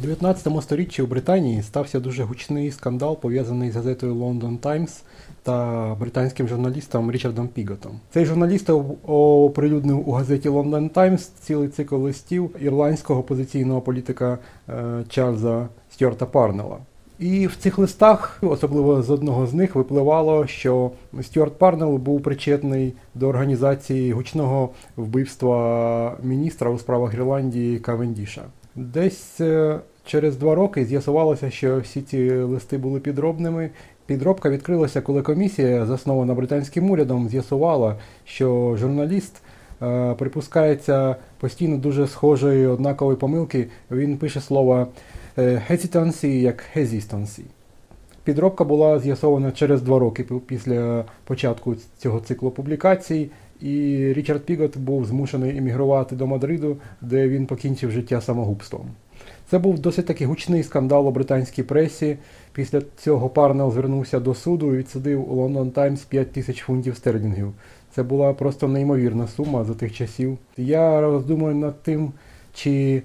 У 19 сторіччі у Британії стався дуже гучний скандал, пов'язаний з газетою London Times та британським журналістом Річардом Піготом. Цей журналіст оприлюднив у газеті London Times цілий цикл листів ірландського опозиційного політика е, Чарльза Стюарта Парнела. І в цих листах, особливо з одного з них, випливало, що Стюарт Парнел був причетний до організації гучного вбивства міністра у справах Ірландії Кавендіша. Десь е, через два роки з'ясувалося, що всі ці листи були підробними. Підробка відкрилася, коли комісія, заснована британським урядом, з'ясувала, що журналіст е, припускається постійно дуже схожої однакової помилки. Він пише слово е, hesitancy як hesistancy. Підробка була з'ясована через два роки після початку цього циклу публікацій, і Річард Пігот був змушений іммігрувати до Мадриду, де він покінчив життя самогубством. Це був досить таки гучний скандал у британській пресі. Після цього Парнел звернувся до суду і відсудив у London Times 5 тисяч фунтів стерлінгів. Це була просто неймовірна сума за тих часів. Я роздумую над тим, чи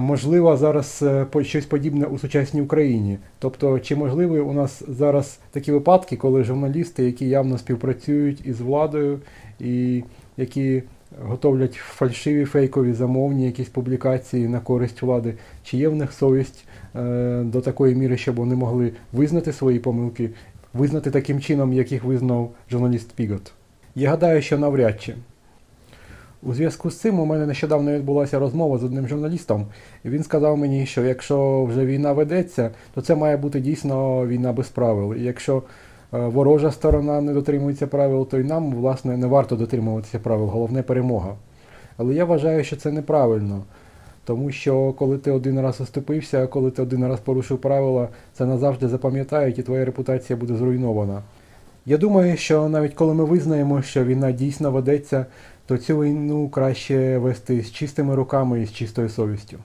можливо зараз е, щось подібне у сучасній Україні. Тобто, чи можливі у нас зараз такі випадки, коли журналісти, які явно співпрацюють із владою, і які готовлять фальшиві фейкові замовні якісь публікації на користь влади, чи є в них совість е, до такої міри, щоб вони могли визнати свої помилки, визнати таким чином, як їх визнав журналіст Пігот. Я гадаю, що навряд чи. У зв'язку з цим у мене нещодавно відбулася розмова з одним журналістом, він сказав мені, що якщо вже війна ведеться, то це має бути дійсно війна без правил. І якщо Е, ворожа сторона не дотримується правил, то й нам, власне, не варто дотримуватися правил, головне перемога. Але я вважаю, що це неправильно. Тому що коли ти один раз оступився, коли ти один раз порушив правила, це назавжди запам'ятають і твоя репутація буде зруйнована. Я думаю, що навіть коли ми визнаємо, що війна дійсно ведеться, то цю війну краще вести з чистими руками і з чистою совістю.